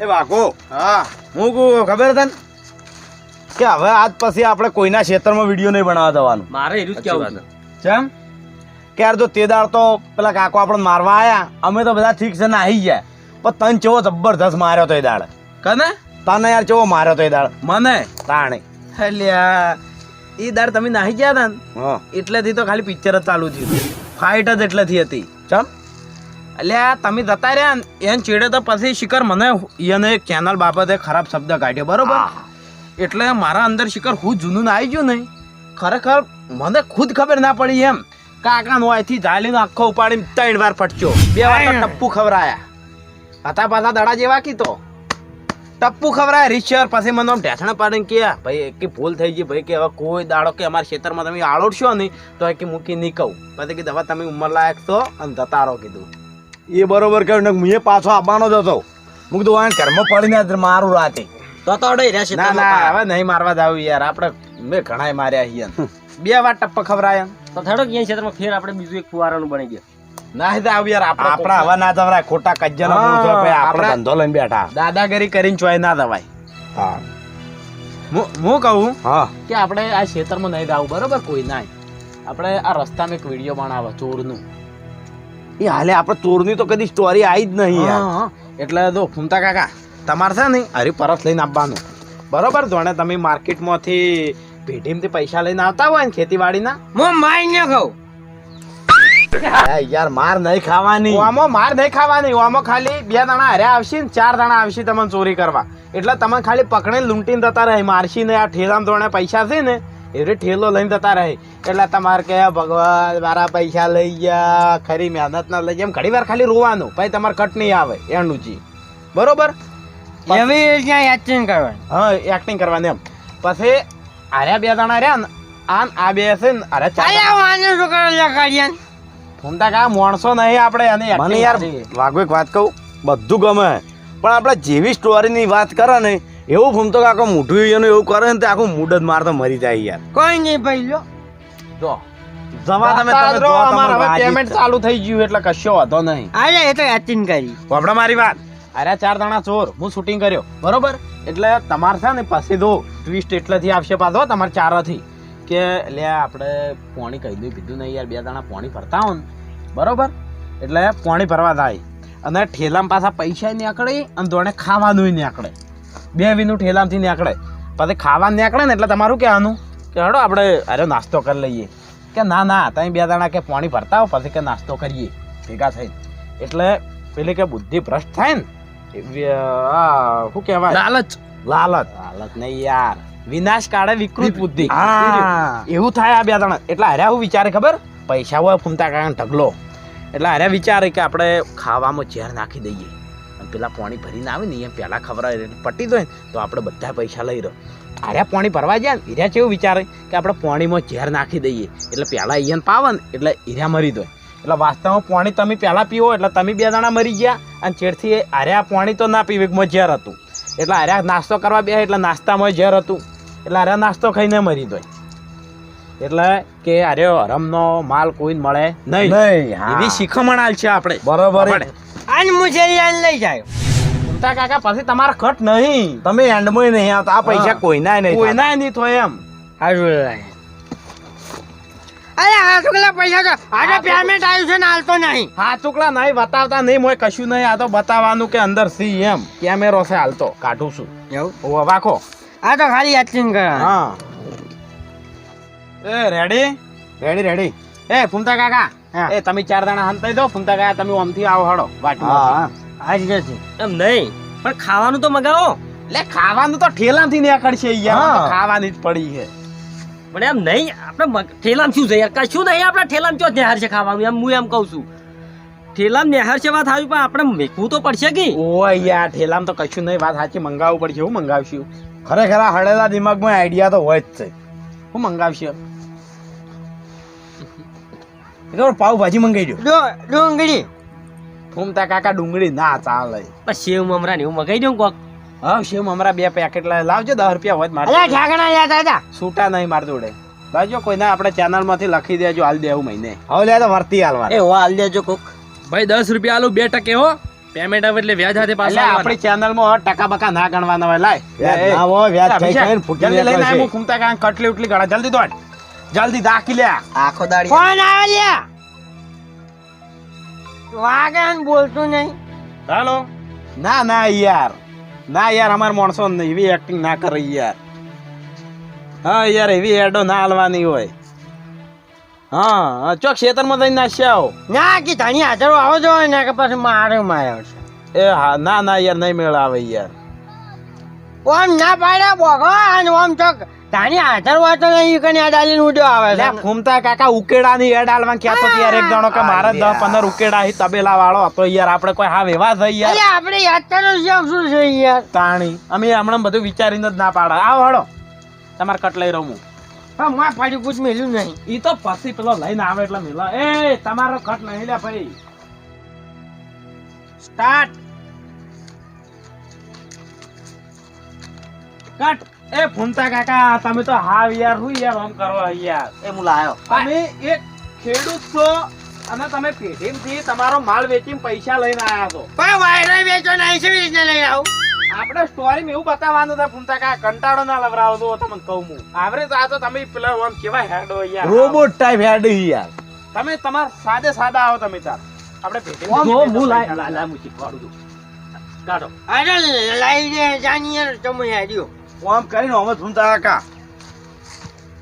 એ વાઘો. હા. હું કહું ખબર તને? કે હવે આજ પછી આપણે કોઈના ક્ષેત્રમાં વીડિયો નહીં બનાવવા દેવાનું મારે એનું જ કેવું છે. કે યાર જો તે દાડ તો પેલા કાકો આપણને મારવા આયા અમે તો બધા ઠીક છે ને આવી ગયા. પણ તને ચેવો જબરદસ્ત માર્યો તો એ દાડ કને? તને યાર ચેવો માર્યો તો એ દાડ મને? તાણે. અલ્યા એ દાડ તમે નાહી ગયા હતા ને? હા. એટલેથી તો ખાલી પિક્ચર જ ચાલુ થયું. ફાઇટ જ એટલેથી હતી. ચમ? અલ્યા તમે જતા રહ્યા ને એને ચીડે તો પછી શિખર મને એને ચેનલ બાબતે ખરાબ શબ્દ કાઢ્યો બરોબર? એટલે મારા અંદર શિખર હું જૂનું ના આવી ગયું નહીં. ખરેખર મને ખુદ ખબર ના પડી એમ. કાકાનો અહીંથી ઝાલીનો આખો ઉપાડીને ત્રણ વાર ફટક્યો. બે વાર ટપ્પુ ખવરાયા હતા પાછા દડા જેવા કીધો. ટપ્પુ ખવરાય રીચર પછી મને આમ ઢેસણા પાડીને કે ભાઈ કે ભૂલ થઈ ગઈ ભાઈ કે હવે કોઈ દાડો કે અમારા ખેતરમાં તમે આળોડશો નહીં તો એ કે મૂકી નહીં કહું. પછી કે હવે તમે ઉંમર લાયક છો અને જતા રહો કીધું. એ બરોબર કહ્યું ને હું પાછો આવવાનો જ હતો. હું કીધું આ ઘરમાં પડીને જ મારું રાતે. તો તો અડાઈ રહેશે ના ના હવે નહીં મારવા જાવ યાર આપણે મેં ઘણાય માર્યા અહીંયા બે વાર ટપ્પા ખવરાયા તો થડો કે અહીંયા ક્ષેત્રમાં ફેર આપણે બીજું એક ફુવારાનું બની ગયા. ના તો આવ યાર આપણે આપણા હવા ના જવરાય ખોટા કજ્જાના મૂળ છો ભાઈ આપણે આપણે- ધંધો લઈને બેઠા. દાદાગીરી કરીને ચોય ના દવાય. હા. હું હું કહું? હા. કે આપણે આ ક્ષેત્રમાં નહીં દાવું બરોબર? કોઈ ના આપણે આ રસ્તામાં એક વીડિયો બનાવો ચોરનું. એ હાલે આપણે ચોરની તો કદી સ્ટોરી આવી જ નહીં યાર. એટલે જો ફૂમતા કાકા તમારે છે ને હરી પરત લઈને આપવાનું. બરોબર? જોણે તમે માર્કેટમાંથી પેટીએમથી પૈસા લઈને આવતા હોય ને ખેતીવાડીના? હું માઈ ન ખાઉં. યાર માર નહીં ખાવાની. આમાં માર નહીં ખાવાની. આમાં ખાલી બે દાણા હર્યા આવશે ને ચાર દાણા આવશે તમને ચોરી કરવા. એટલે તમે ખાલી પકડીને લૂંટીને જતા રહે. મારશી ને આ ઠેરામ ધોરણે પૈસા છે ને એ ઠેલો લઈને જતા રહે. એટલે તમારે કે ભગવાન મારા પૈસા લઈ ગયા ખરી મહેનત ના લઈ ગયા. એમ ઘણી વાર ખાલી રોવાનું પછી તમારે કટ નહીં આવે એનું જી બરોબર એવી એક્ટિંગ કરવાની? હા એક્ટિંગ કરવાની એમ. પછી આર્યા બે જણા રહ્યા ને આન આ બે છે ને અરે ચાલ્યા શું છોકરા લગાડ્યા ફૂમતા કા માણસો નહીં આપણે અને મને યાર કરી. એક વાત કહું બધું ગમે. પણ આપણે જેવી સ્ટોરીની વાત કરે ને એવું ફૂમતો કાકો મોઢું એનું એવું કરે ને તે આખું મૂડ જ મારતો મરી જાય યાર. કોઈ નહીં ભાઈ લો જો જવા તમે તમે જો જો હવે પેમેન્ટ ચાલુ થઈ ગયું એટલે કશો વાંધો નહીં. અરે એ તો યાચન કરી. આપણે મારી વાત. અરે ચાર દાણા ચોર હું શૂટિંગ કર્યો. બરોબર? એટલે તમારે છે ને પછી દો ટ્વિસ્ટ એટલેથી આવશે પાછો તમારે ચારથી. કે લે આપણે પોણી કહી દઉં પીધું નહીં યાર બે દાણા પોણી ભરતા હો ને. બરોબર? એટલે પોણી ભરવા થાય અને ઠેલામાં પાછા પૈસા નીકળે અને દોડે ખાવાનું નીકળે બે વિનું ઠેલામાંથી નીકળે. પછી ખાવા નીકળે ને એટલે તમારું કહેવાનું કે હડો આપણે અરે નાસ્તો કરી લઈએ. કે ના ના તમે બે દાણા કે પાણી ભરતા હો પછી કે નાસ્તો કરીએ. ભેગા થઈને. એટલે પેલી કે બુદ્ધિ ભ્રષ્ટ થાય ને શું કહેવાય? લાલચ. લાલચ. લાલચ નહીં યાર. વિનાશ કાળે વિકૃત બુદ્ધિ. એવું થાય આ બે દાણા એટલે હાર્યા હું વિચારે ખબર? પૈસા હોય ફૂમતા કારણ ઢગલો. એટલે હાર્યા વિચારે કે આપણે ખાવામાં ઝેર નાખી દઈએ. પેલા પાણી ભરીને આવે ને એ પહેલાં ખબર પટી દો ને તો આપણે બધા પૈસા લઈ રહ્યો. આર્યા પાણી ભરવા જાય ને હીર્યા કેવું વિચારે? કે આપણે પાણીમાં ઝેર નાખી દઈએ. એટલે પહેલાં અહીંયા પાવે ને એટલે હીર્યા મરી દો એટલે વાસ્તવમાં પાણી તમે પહેલાં પીવો એટલે તમે બે દાણા મરી ગયા. અને છેડથી આર્યા પાણી તો ના પીવે માં ઝેર હતું. એટલે આર્યા નાસ્તો કરવા બે એટલે નાસ્તામાં ઝેર હતું. એટલે આર્યા નાસ્તો ખાઈને મરી દો એટલે કે અરે હરમનો માલ કોઈ મળે નહીં. એવી શિખામણ આલ છે આપણે. બરોબર. અને મુસેલિયાન લઈ જાય. ઉમતા કાકા પછી તમારા ખટ નહીં. તમે એન્ડમાં નહીં આવતા આ પૈસા હા. કોઈના નહીં. કોઈના નહીં થાય એમ. હાજુ લાય અરે આ છોકરા પૈસા તો આજે પેમેન્ટ આવ્યું છે ને હાલતો નહીં. હા ટુકડા નહીં બતાવતા નહીં મોય કશું નહીં. આ તો બતાવવાનું કે અંદર સી એમ. કેમેરો છે હાલતો. કાઢું છું. એવું? ઓ વાખો આ તો ખાલી યાચન કરવાનું હા. એ રેડી રેડી રેડી એ ફૂમતા કાકા હા. એ તમે ચાર દાણા હંતાઈ દો ફૂમતા ગયા તમે ઓમથી આવો હડો હા વાટમાં આ જ નથી એમ નહીં પણ ખાવાનું તો મગાવો. એટલે ખાવાનું તો ઠેલાથી નીકળશે યાર. ખાવાની જ પડી છે. પણ એમ નહીં આપણે ઠેલામાં શું છે યાર? કશું નહીં આપણે ઠેલામાં ચો નેહાર છે ખાવાનું એમ હું એમ કહું છું. ઠેલામ નેહાર છે વાત આવી પણ આપણે મેકવું તો પડશે કે? ઓ યાર ઠેલામ તો કશું નહીં વાત સાચી મંગાવવું પડશે હું મંગાવશું. ખરેખર આ હળેલા દિમાગમાં આઈડિયા તો હોય જ છે. હું મંગાવશે. તો પાવભાજી મંગાઈ દો ડુંગળી ફૂમતા કાકા ડુંગળી ના ચાલે. પણ સેવ મમરા ને એવું મગાઈ દઉં કોક. હા શિવ મમરા બે પેકેટ લાવજો દસ રૂપિયા હોય અરે ઠાકણા યાદ હતા છૂટા નહીં માર જોડે. લાવજો કોઈને આપણે ચેનલમાંથી લખી દેજો હાલ દેવું મહિને. હવે લે તો વર્તી હાલવા એ હો હાલ દેજો કોક. ભાઈ દસ રૂપિયા આલું બે ટકે હો. પેમેન્ટ આવે એટલે વ્યાજ હાથે એટલે આપણી ચેનલમાં ટકા બકા ના ગણવાના હોય લાય. વ્યાજ એ, ના હોય, વ્યાજ અભિષેક, ખાઈ ફૂટી લઈને હું ઘૂમતા કાંઈ કટલી ઉટલી ગણા જલ્દી દોડ. જલ્દી દાખી લે. આખો દાડી. કોણ આવે લે. વાગે બોલતું નહીં. હાલો. ના ના યાર. ના યાર અમાર માણસો ને એવી એક્ટિંગ ના કરે યાર. હા યાર એવી એડો ના હાલવાની હોય. હા ચો ચોક ખેતરમાં જઈને નાસી આવો. ના કે ધણી હાજર આવો જો ને કે પછી મારે માર્યો છે. એ હા ના ના યાર નહીં મેળ આવે યાર. ઓમ ના પાડ્યા બોગો અને ઓમ ચોક ધણી આધાર વાતો તો નહીં કને આ ડાલીને ઉડ્યો આવે છે. ફૂમતા કાકા ઉકેડાની એડ હાલવાનું કહેતો હતો યાર એક જણો કે મારે 10 15 ઉકેડા હી તબેલા વાળો હતો યાર આપણે કોઈ હા વેવા થઈ યાર. અરે આપણે યાદ કરો શું છે યાર? તાણી અમે હમણાં બધું વિચારીને જ ના પાડા. આવો હળો તમારે કટ લઈ રહું હું. હા માં પાડી કુછ મેલ્યું નહીં. ઈ તો પછી પેલો લઈને આવે એટલે મેલા. એ તમારો કટ નહીં લે ભાઈ. સ્ટાર્ટ કટ એ ફૂમતા કાકા તમે તો હાવ યાર હું યાર આમ કરો યાર. એ હું લાયો. તમે એક ખેડૂત છો અને તમે પેઢીમથી તમારો માલ વેચીને પૈસા લઈને આયા છો. પણ વાયરે વેચો નહીં છે રીતને લઈ આવું. આપણે સ્ટોરી એવું બતાવવાનું હતા ફૂમતા કાકા કંટાળો ના લવરાવો તો તમને કહું હું. આવરે તો આ તો તમે પેલા આમ કેવા હેડો યાર. રોબોટ ટાઈપ હેડ યાર. તમે તમારા સાદે સાદા આવો તમે તાર આપણે જો હું લાય લાય હું કાઢો. અરે લાઈ જાનીએ તમે હેડ્યો. આમ કરીને અમે ફૂમતા કાકા.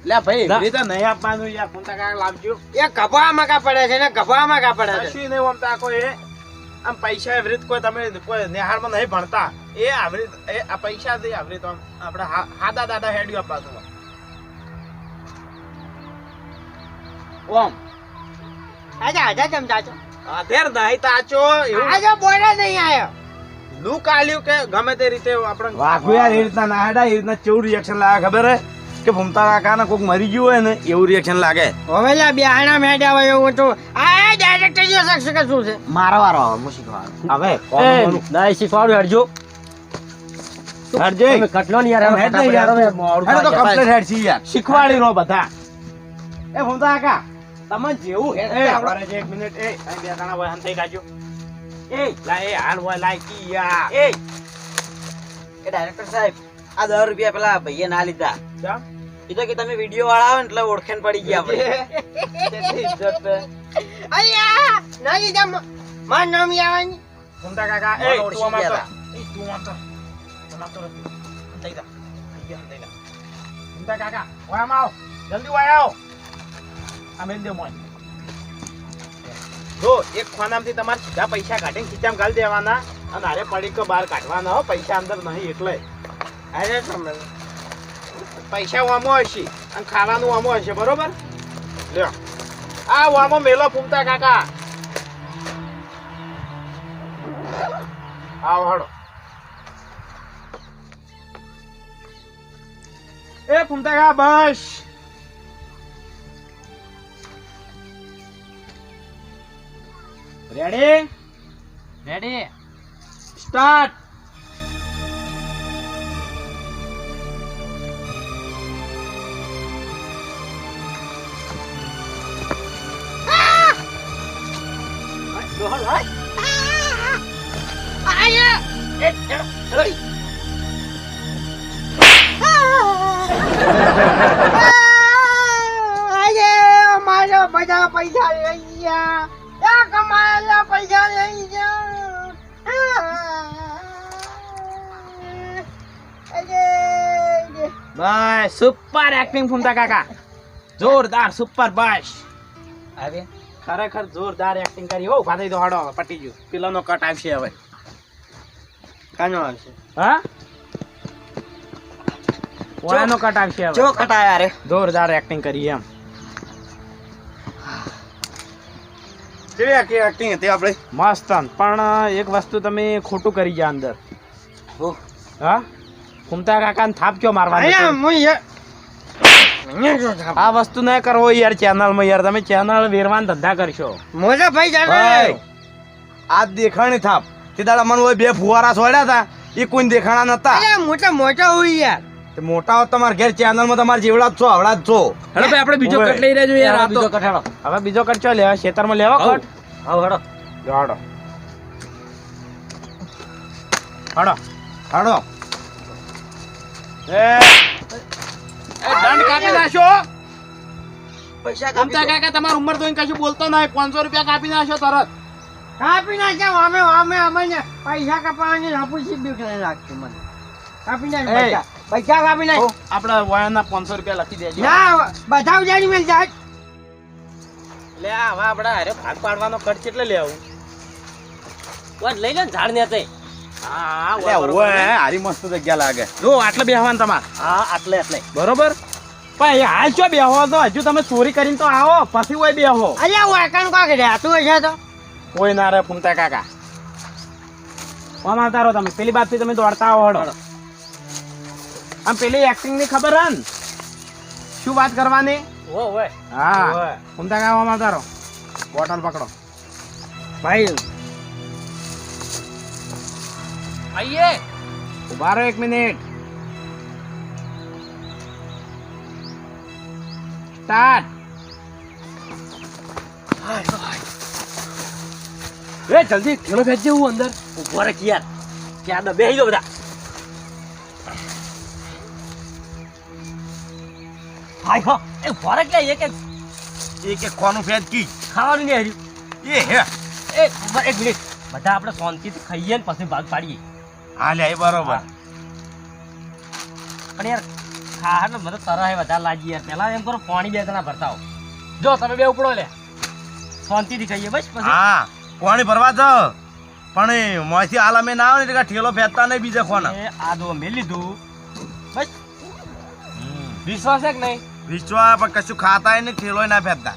લે ભાઈ ના. તો રીતે નહીં આપવાનું યાર ફૂમતા કાકા લાવજો. એ કપામાં કા પડે છે ને કપામાં કા પડે છે? શું નહીં આમ કોઈ એ. આમ પૈસા એવરીત કોઈ તમે કોઈ નિહાળમાં નહીં ભણતા. એ આવરી એ આ પૈસા દે આવરી તો આપણે હાદા દાદા હેડ્યું આપવાનું ઓમ. આજા આજા ચમચા છો અધેર નહીં તાચો એવું આજે બોલે નહીં આયો. લુક આલ્યું કે ગમે તે રીતે આપણે વાઘુ યાર એ રીતના ના હેડા એ રીતના કેવું રિએક્શન લાગે ખબર હે? કે ભૂમતા કાકા કોક મરી ગયું હોય ને એવું રિએક્શન લાગે. હવે લા બિહાણા મેડ્યા હોય એવું તો આ ડાયરેક્ટર જો શકશે કે શું છે? મારો વારો હું શીખવાનું હવે ના શીખવાડું હેડજો. હરજે કટલો ને યાર હેડ નહીં યાર. હેડ તો કમ્પ્લીટ હેડ છે. યાર. શીખવાડી રો બધા. એ ભૂમતા કાકા તમે જેવું હેડ આપણે. એક મિનિટ એ બે દાણા હોય હંતાઈ કાઢજો એ લા એ હાલ હોય લાયકી યા એ એ ડાયરેક્ટર સાહેબ આ દસ રૂપિયા પેલા ભાઈએ ના લીધા. એ તો કે તમે વીડિયો વાળા આવે ને એટલે ઓળખેણ પડી ગયા આપણે નહીં જમ માર નામ આવવાની ગુંડા કાકા એ તું ગયા તો- એ તું આમ તો તું તો. ફૂમતા કાકા ઓય આવો જલ્દી ઓય આવ આ મેલ દે મોય જો એક ખાનામાંથી તમારે સીધા પૈસા કાઢીને ખીચામાં ગાળી દેવાના. અને હારે પડીકો બહાર કાઢવાના હો પૈસા અંદર નહીં એટલે. અરે તમે. પૈસા વામો હશે અને ખાવાનું વામો હશે બરોબર? લ્યો. આ વામો મેલો ફૂમતા કાકા. આવો હડો એ ફૂમતા કાકા બસ. રેડી રેડી સ્ટાર્ટ મારા બધા પૈસા લઈ ગયા કમાયેલા પૈસા લઈ અરે સુપર એક્ટિંગ ફૂમતા કાકા. જોરદાર સુપર બસ. અરે ખરેખર જોરદાર એક્ટિંગ કરી. હો ઊભા થઈ હડો પટી ગયું. પેલાનો કટ આવશે હવે. કાનો આવશે? હા? ઓળાનો કટ આવશે હવે? જો કટ આવ્યા રે. જોરદાર એક્ટિંગ કરી એમ. કેવી આખી એક્ટિંગ હતી આપણે? મસ્ત પણ એક વસ્તુ તમે ખોટું કરી ગયા અંદર. હું? હા? ફૂમતા કાકાને થાપ કયો મારવાનો. આ વસ્તુ ના કરવો યાર ચેનલમાં યાર. તમે ચેનલ વેરવાન ધંધા કરશો. મોજા ભાઈ ભાઈ આ દેખાણી થાપ. તે દાડા મને બે ફુવારા છોડ્યા હતા. એ કોઈ દેખાણા નતા. મોટા મોટા હોય યાર. મોટા તમારા ઘેર ચેનલમાં તમારે જેવડા જ છો આવડા જ છો. હેડો ભાઈ આપણે બીજો કટ લઈ રહેજો યાર આ તો. બીજો હેડો. હવે બીજો કટ ચો લેવા? ખેતરમાં લેવા કટ આવ હેડો. જાડો હેડો. હેડો. એ. એ દંડ કાપી નાખો પૈસા ફૂમતા કાકા તમારી ઉંમર જોઈને કશું બોલતો નહીં. પાંચસો રૂપિયા કાપી નાખો તરત. કાપી નાખ્યા અમે અમે અમને પૈસા કપાવાની હાપુસી બીક નહીં લાગતી મને. કાપી નાખ એ. પૈસા કાપી નાખ. આપણે વયના પાંચસો રૂપિયા લખી દેજો. ના બધા ઉજાડી મેં જાય. લે આ હવે આપણે હારે ભાગ પાડવાનો ખર્ચ કેટલે લેવું વાત લઈ લે ને ઝાડ ને તે. હા હારી મસ્ત જગ્યા લાગે. જો આટલે બેહવાનું તમારે. હા આટલે આટલે. બરોબર? પણ હાલ બેહો તો હજુ તમે ચોરી કરીને તો આવો પછી હોય બેહો. અલ્યા વાકણ કોક રહેતું હશે તો? કોઈ ના રે ફૂમતા કાકા. આમ આવતા રહો તમે? પેલી બાજુથી તમે દોડતા આવો હડો. આમ પેલી એક્ટિંગની ખબર હન શું વાત કરવાની? ઓ હા. ફૂમતા કાકા આમ તારો બોટલ પકડો. ભાઈ આઈએ. ઊભા રહો એક મિનિટ. સ્ટાર્ટ. એ જલ્દી થેલો ભેજ જેવું અંદર. ઊભો રે યાર ક્યાં બેહી બધા. હાય હો એ ફરક રે એક એક એક ખોનું ફેજ કી. ખાવાનું નહીં હર્યું. એ હે. એ એક મિનિટ. બધા આપણે શાંતિથી ખાઈએ ને પછી ભાગ પાડીએ. હા લે બરોબર. પણ યાર ખાવા ને મને તરહ વધારે લાગી યાર. પહેલા એમ કરો પાણી બે જણા ભરતા હો જો તમે બે ઉપડો લે. શાંતિથી ખાઈએ બસ પછી. હા કોણી ભરવા જ. પણ મોંથી હાલ અમે ના આવે ને ઠેલો ફેંકતા નહીં બીજા ખોના. આ દો મેં લીધું. બસ. વિશ્વાસ છે કે નહીં? વિશ્વા પણ કશું ખાતા નહીં ઠેલો ના ફેંકતા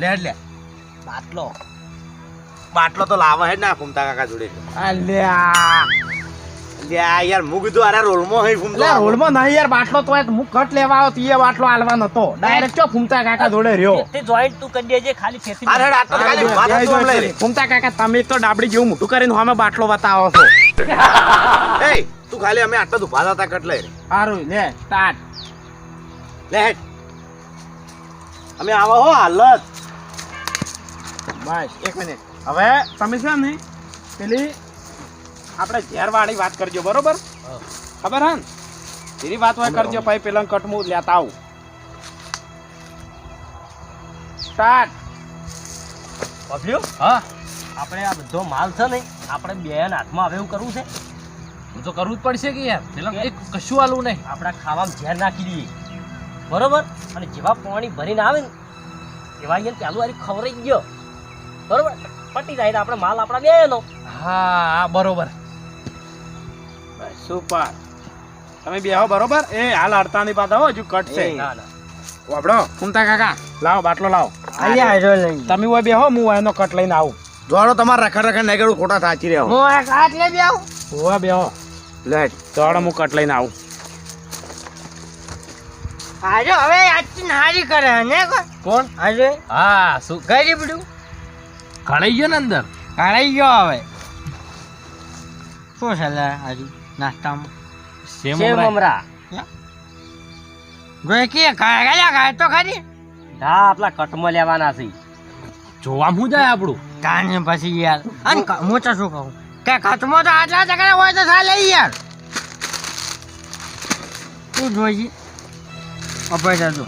લે લે. બાટલો. બાટલો તો લાવે હે ના ફૂમતા કાકા જોડે. અલ્યા લે આ યાર મુગ તો અરે રોલમાં હઈ ફૂમતો એટલે રોલમાં નહીં યાર બાટલો તો હું કટ લેવા આવ્યો તીએ બાટલો આલવાનો નતો ડાયરેક્ટ ચો ફૂમતા કાકા જોડે રહ્યો. તે જોઈન્ટ તું કરી દેજે ખાલી ખેતી અરે આ તો ખાલી વાત તો લઈ લે. ફૂમતા કાકા તમે તો ડાબડી જેવું મોટું કરીને અમે બાટલો બતાવો છો. એય, તું ખાલી અમે આટલા ઊભા હતા કટ લઈ રે. સારું લે સ્ટાર્ટ લે હેડ. અમે આવા હો હાલત. બસ એક મિનિટ. હવે તમે છે ને પેલી આપણે ઝેરવાળી વાત કરજો બરોબર? ખબર હે ને? એની વાત હોય કરજો ભાઈ પેલા કટમું લેતા આવું. સ્ટાર્ટ. પબ્લ્યુ હા. આપણે આ બધો માલ છે ને આપણે બે હાથમાં હવે એવું કરવું છે. હું તો કરવું જ પડશે કે યાર. પેલા એક કશું આલું નહીં. આપણા ખાવામાં ઝેર નાખી દઈએ. બરોબર? અને જેવા પાણી ભરીને આવે ને એવા અહીંયા ચાલુ વારી ખવરાઈ ગયો બરોબર? પટી જાય તો આપણે માલ આપણા બે નો. હા હા બરોબર. સુપર. તમે બેહો બરોબર? એ હાલ હડતાની પાતા હો હજુ કટ છે. ના ના. વાપડો ફૂમતા કાકા લાવો બાટલો લાવો. અહીંયા આજો લઈ તમે હોય બેહો હું એનો કટ લઈને આવું. જોડો તમારે રખડ રખડ નહીં કરું ખોટા સાચી રહ્યો. હું આ કાટ લઈ બેહું હોય બેહો લે. જોડો હું કટ લઈને આવું. આજો હવે આજથી નારી કરે ને કોણ? આજે હા શું? ગરીબડું કળાઈ ગયો ને અંદર? કળાઈ ગયો હવે. શું છે લે આજે નાસ્તામાં? સેમ મમરા. જોઈ કે કાઢ્યા કાય તો ખરી? હા આપણા કટમાં લેવાના છે. જોવા હું જાય આપણું? કાને પછી યાર. અને હું તો શું કહું? કે ખતમો તો આટલા જગ્યા હોય તો ચાલે યાર. તું જોઈ અપાઈ જાજો.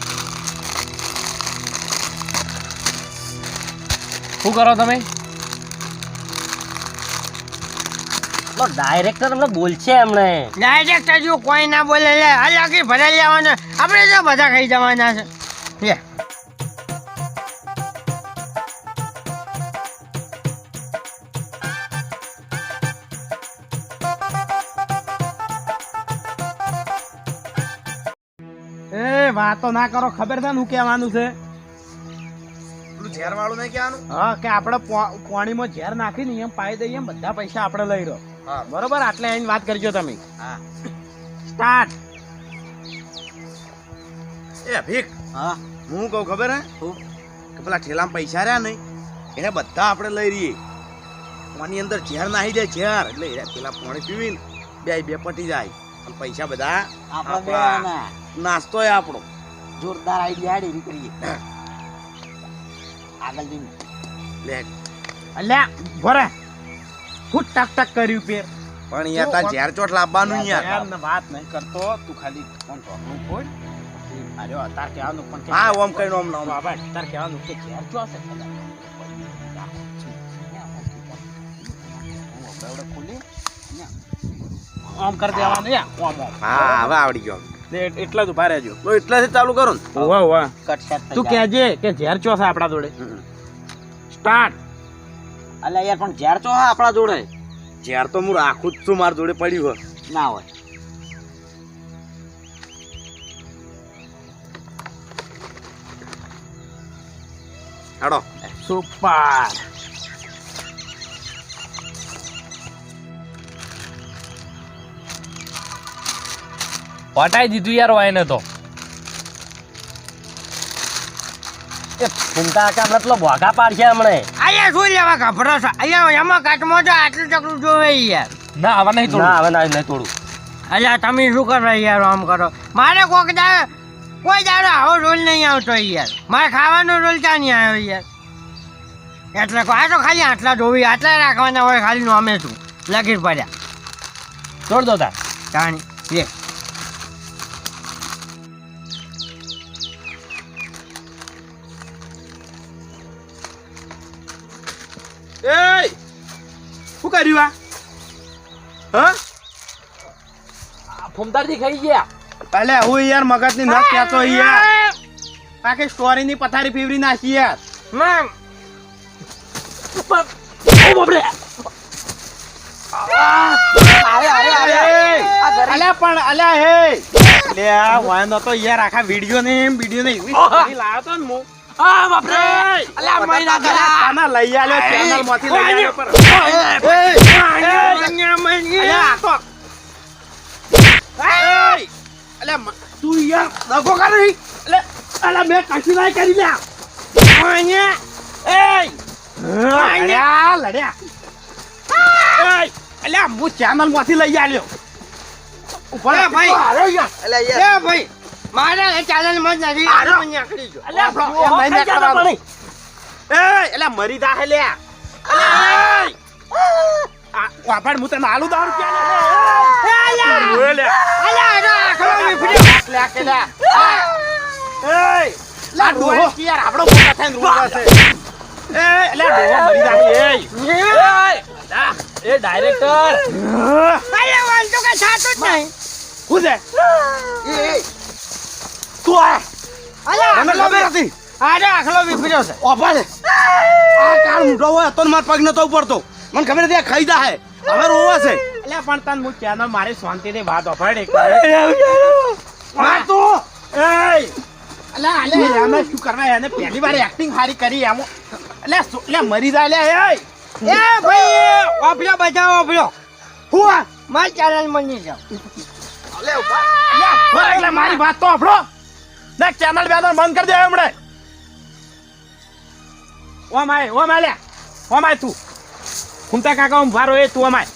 શું કરો તમે? ડાયરેક્ટર અમને બોલશે એમણે. ડાયરેક્ટર જો કોઈ ના બોલે લે અલગી ભરાઈ લેવાના. આપણે તો બધા ખાઈ જવાના છે. વાતો ના કરો ખબર છે ને હું કહેવાનું છે? ઝેર વાળું નહીં કહેવાનું? હા કે આપણે પાણીમાં ઝેર નાખીને એમ પાઈ દઈએ એમ બધા પૈસા આપણે લઈ રહ્યો. હા. બરોબર? આટલે એની વાત કરજો તમે. હા. સ્ટાર્ટ એ ભીખ. હા. હું કહું ખબર હે? કે પેલા ઠેલામાં પૈસા રહ્યા નહીં. એને બધા આપણે લઈ રહીએ. આની અંદર ઝેર નાહી જાય ઝેર. એટલે પેલા પાણી પીવીને બે બે પટી જાય. અને પૈસા બધા આપણા. નાસ્તો આપણો. જોરદાર આઈડિયા હેડી નીકળી આગળ જઈને. લે. અલ્યા ભરે હું ટક ટક કર્યું પેર. પણ યાર તા ઝેર ચોટ લાવવાનું યાર એમને વાત નહીં કરતો તું ખાલી ફોન ઢોકણું પછી અરે કે કહેવાનું પણ હા ઓમ કઈ ઓમ ના ઓમ. બાબા તાર કહેવાનું કે ઝેર ચો હશે આમ કરી દેવાનું ઓમ ઓમ. હા હવે આવડી ગયો. એટલા જ ઊભા રહેજો. તો એટલાથી ચાલુ કરો ને. વાહ થઈ તું. કહેજે કે ઝેર ચો છે આપણા જોડે. સ્ટાર્ટ અલ્યા યાર પણ ઝેર ચો આપણા જોડે? ઝેર તો હું રાખું જ છું મારા જોડે પડ્યું હોય ના હોય. હેડો. સુપર પટાઈ દીધું યાર વાયને તો. એ ફૂમતા કાકા હમણાં પેલો ભોગા પાડશે હમણે. અહીંયા શું લેવા ગભરો છો અહીંયા એમાં કાચમાં તો આટલું ચકલું જોવે યાર. ના હવે નહીં ના હવે ના નહીં તોડું. અલ્યા તમે શું કરો યાર આમ કરો? મારે કોક દા કોઈ દાડો આવો રોલ નહીં આવતો યાર. મારે ખાવાનો રોલ ક્યાં નહીં આવ્યો યાર? એટલે કહો, આ તો ખાલી આટલા ધોવી આટલા રાખવાના હોય ખાલી નોમે છું લગીર પડ્યા. તોડ દો તાર. કાણી એ શું કર્યું આ હા ફૂમતારથી ખાઈ ગયા. અલે હું યાર મગજની નસ કહેતો યાર. આખી સ્ટોરીની પથારી ફેવરી નાખી યાર. મેમ અલ્યા પણ અલ્યા હે. લે આ વાંધો તો યાર આખા વિડિયો ને વિડિયો ને લાવ્યો તો ને હું. આ બાપરે અલ્યા મહિના આના લઈ આલ્યો ચેનલમાંથી લઈ આલ્યો પર અલ્યા તો અલ્યા તું યાર દગો કરી અલે અલા મેં કશું નહીં કરી લ્યા એય! લડ્યા લડ્યા! અલ્યા હું ચેનલમાંથી લઈ આલ્યો ઉપર ભાઈ. હારો યાર. અલ્યા ભાઈ મારે એ ચાલનમાં જ નથી આરો. આ નીકળી ગયો અલ્યા આપણો એમ નહીં નીકળવાનું. એય! મરી લ્યા અલ્યા એય! આ વાપડ હું તને આલુ દારૂ લ્યા અલ્યા એનો આખલો વિફર્યો. લ્યા કે! લા ડોહો યાર આપણો મોટા થઈને રોવા છે એય! અલ્યા ડોહો મરી જાહે એય! એ ડાયરેક્ટર અલ્યા વાંધો કાંઈ સાચું જ નહીં હું છે તું આ. અલ્યા મને ખબર આખલો વિફર્યો છે. ઓભા છે આ કાળ મોટો હોય તો માર પગ નતો ઉપડતો. મને ખબર નથી આ ખાઈ જાહે હવે રોવા છે. એટલે પણ તને હું ચેનલ મારી શાંતિથી વાત અફાડ એક માર તું એય! અલ્યા અલે. એને શું કરવા એને પહેલી વાર એક્ટિંગ હારી કરી એમ. અલે શું- મરી જાય લે એય! એ ભાઈ ઓફલો બચાવો ઓફલો હું આ? માર ચાલનમાં નહીં જાવ લે ઊભા. એટલે મારી વાત તો આપણો ને ચેનલ બેનર બંધ કરી દે હમણે. ઓ માય ઓ માય લે. ઓ માય તું. કુંતા કાકા હું ભારો એ તું અમાય.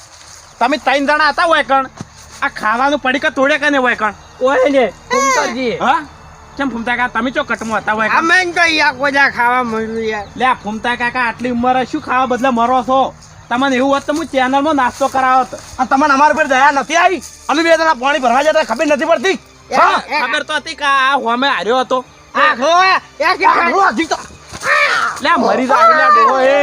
તમે ત્રણ જણા હતા હોય કણ? આ ખાવાનું પડીકા તોડે કને હોય કણ? ઓય ને ફૂમતાજી હા? કેમ ફૂમતા કાકા તમે ચો કટમાં હતા હોય આ અમે કઈ આ કોઈ ખાવા મળ્યું યાર. લે ફૂમતા કાકા આટલી ઉંમરે શું ખાવા બદલે મરો છો? તમને એવું હોત તો હું ચેનલમાં નાસ્તો કરાવત. તમને અમારા પર દયા નથી આવી? અમે બે જણા પાણી ભરવા જતા ખબર નથી પડતી? ખબર તો હતી કે આ હોમે હાર્યો હતો. એ કે લે મરી જાય ડોહો એ.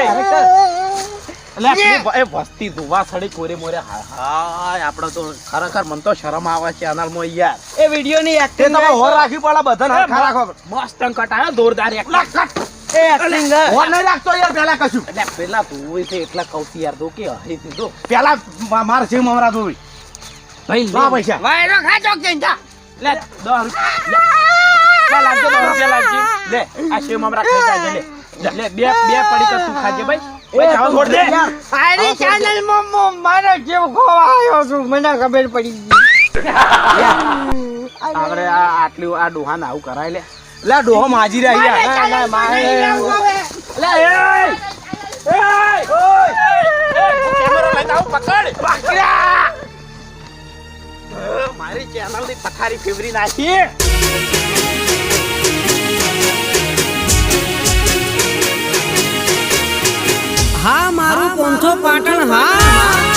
લે આ પેલી વ- એ વસ્તી ધોવા સડી કોરે મોરે હા હા આપણે તો ખરેખર મને તો શરમ આવે ચેનલમાં યાર. એ વિડિયો ની એક્ટિંગ તમે હોર રાખવી પડે બધાને હરખા રાખો. મસ્ત કટાયો જોરદાર એક એ એક્ટિંગ હોર નહીં રાખતો યાર પેલા તું એટલા કઉ યાર તો કે હરી દીધો પેલા મારે છે મમરા ધોવી. ભાઈ પૈસા. લે દસ રૂપિયા લે લાગજો દસ રૂપિયા લાગજો લે આ શેવ મમરા ખાઈ જાય લે લે, બે બે પડી કર તું ખાજે ભાઈ ભાઈ ચાલો છોડ દે આરી ચેનલમાં મો- મારો જીવ ખોવા આવ્યો છું મને ખબર પડી ગઈ આપણે આ ડોહા આ ડોહાને આવું કરાય લે લે ડોહો માજી રહ્યા મારે મારી ચેનલની પથારી ફેવરી નાખી. હા મારું પોંથો પાટણ હા.